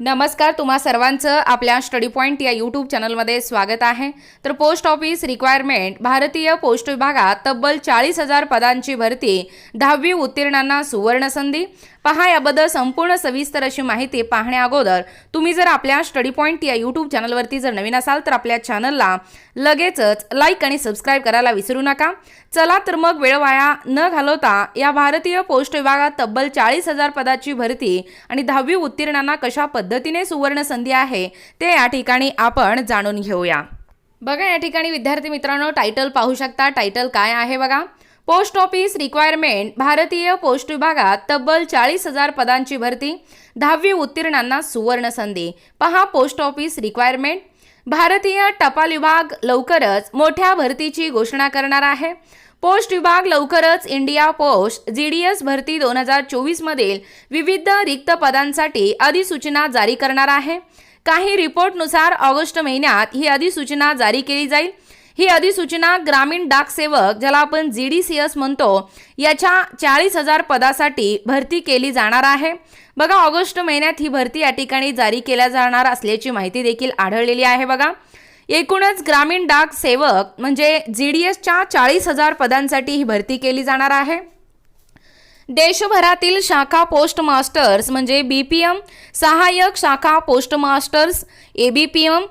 नमस्कार तुम्हा सर्वांचं आपल्या स्टडी पॉईंट या यूट्यूब चॅनलमध्ये स्वागत आहे. तर पोस्ट ऑफिस रिक्वायरमेंट भारतीय पोस्ट विभागात तब्बल चाळीस हजार पदांची भरती दहावी उत्तीर्णांना सुवर्ण संधी. पहा याबद्दल संपूर्ण सविस्तर अशी माहिती पाहण्या अगोदर तुम्ही जर आपल्या स्टडी पॉईंट या यूट्यूब चॅनलवरती जर नवीन असाल तर आपल्या चॅनलला लगेचच लाईक आणि सबस्क्राईब करायला विसरू नका. चला तर मग वेळ वाया न घालवता या भारतीय पोस्ट विभागात तब्बल चाळीस हजार पदाची भरती आणि दहावी उत्तीर्णांना कशा पद्धतीने सुवर्ण संधी आहे ते या ठिकाणी आपण जाणून घेऊया. बघा या ठिकाणी विद्यार्थी मित्रांनो टायटल पाहू शकता. टायटल काय आहे बघा? पोस्ट ऑफिस रिक्वायरमेंट भारतीय पोस्ट विभागात तब्बल चाळीस हजार पदांची भरती दहावी उत्तीर्णांना सुवर्ण संधी. पहा पोस्ट ऑफिस रिक्वायरमेंट भारतीय टपाल विभाग लवकरच मोठ्या भरतीची घोषणा करणार आहे. पोस्ट विभाग लवकरच India post G D S भरती दोन हजार चोवीसमधील विविध रिक्त पदांसाठी अधिसूचना जारी करणार आहे. काही रिपोर्टनुसार ऑगस्ट महिन्यात ही अधिसूचना जारी केली जाईल. ही अधिसूचना ग्रामीण डाक सेवक ज्याला आपण जी डी सी एस म्हणतो याच्या चाळीस हजार पदासाठी भरती केली जाणार आहे. बघा ऑगस्ट महिन्यात ही भरती या ठिकाणी जारी केल्या जाणार असल्याची माहिती देखील आढळलेली आहे बघा. एकूणच ग्रामीण डाक सेवक म्हणजे जी डी एसच्या चाळीस हजार पदांसाठी ही भरती केली जाणार आहे. देशभरातील शाखा पोस्ट मास्टर्स म्हणजे बी पी एम सहाय्यक शाखा post masters A B P M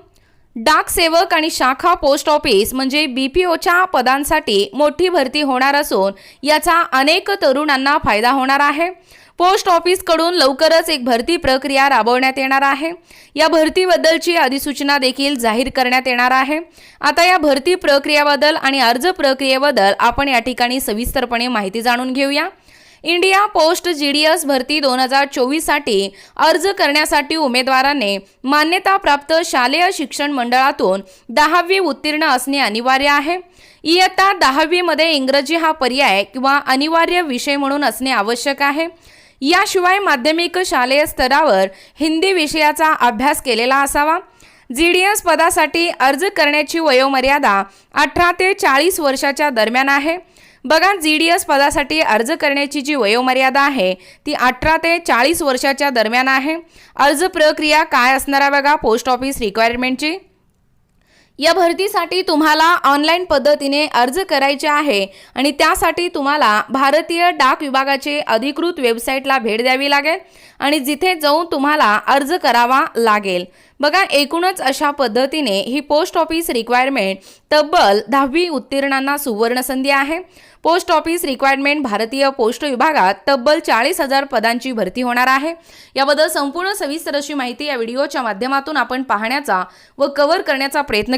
डाक सेवक आणि शाखा पोस्ट ऑफिस म्हणजे बी पी ओच्या पदांसाठी मोठी भरती होणार असून याचा अनेक तरुणांना फायदा होणार आहे. पोस्ट ऑफिसकडून लवकरच एक भरती प्रक्रिया राबवण्यात येणार आहे. या भरतीबद्दलची अधिसूचना देखील जाहीर करण्यात येणार आहे. आता या भरती प्रक्रियाबद्दल आणि अर्ज प्रक्रियेबद्दल आपण या ठिकाणी सविस्तरपणे माहिती जाणून घेऊया. India post G D S भरती दोन हजार चोवीससाठी अर्ज करण्यासाठी उमेदवाराने मान्यताप्राप्त शालेय शिक्षण मंडळातून दहावी उत्तीर्ण असणे अनिवार्य आहे. इयत्ता दहावीमध्ये इंग्रजी हा पर्याय किंवा अनिवार्य विषय म्हणून असणे आवश्यक आहे. याशिवाय माध्यमिक शालेय स्तरावर हिंदी विषयाचा अभ्यास केलेला असावा. जी डी एस पदासाठी अर्ज करण्याची वयोमर्यादा अठरा ते चाळीस वर्षाच्या दरम्यान आहे. बघा जी डी एस पदासाठी अर्ज करण्याची जी वयोमर्यादा आहे ती अठरा ते चाळीस वर्षाच्या दरम्यान आहे. अर्ज प्रक्रिया काय असणार आहे बघा पोस्ट ऑफिस रिक्वायरमेंटची या भरतीसाठी तुम्हाला ऑनलाईन पद्धतीने अर्ज करायचे आहे आणि त्यासाठी तुम्हाला भारतीय डाक विभागाचे अधिकृत वेबसाईटला भेट द्यावी लागेल आणि जिथे जाऊन तुम्हाला अर्ज करावा लागेल. बघा एकूणच अशा पद्धतीने ही पोस्ट ऑफिस रिक्वायरमेंट तब्बल दहावी उत्तीर्णांना सुवर्ण संधी आहे. पोस्ट ऑफिस रिक्वायरमेंट भारतीय पोस्ट विभागात तब्बल चाळीस हजार पदांची भरती होणार आहे. याबद्दल संपूर्ण सविस्तर अशी माहिती या व्हिडिओच्या माध्यमातून आपण पाहण्याचा व कव्हर करण्याचा प्रयत्न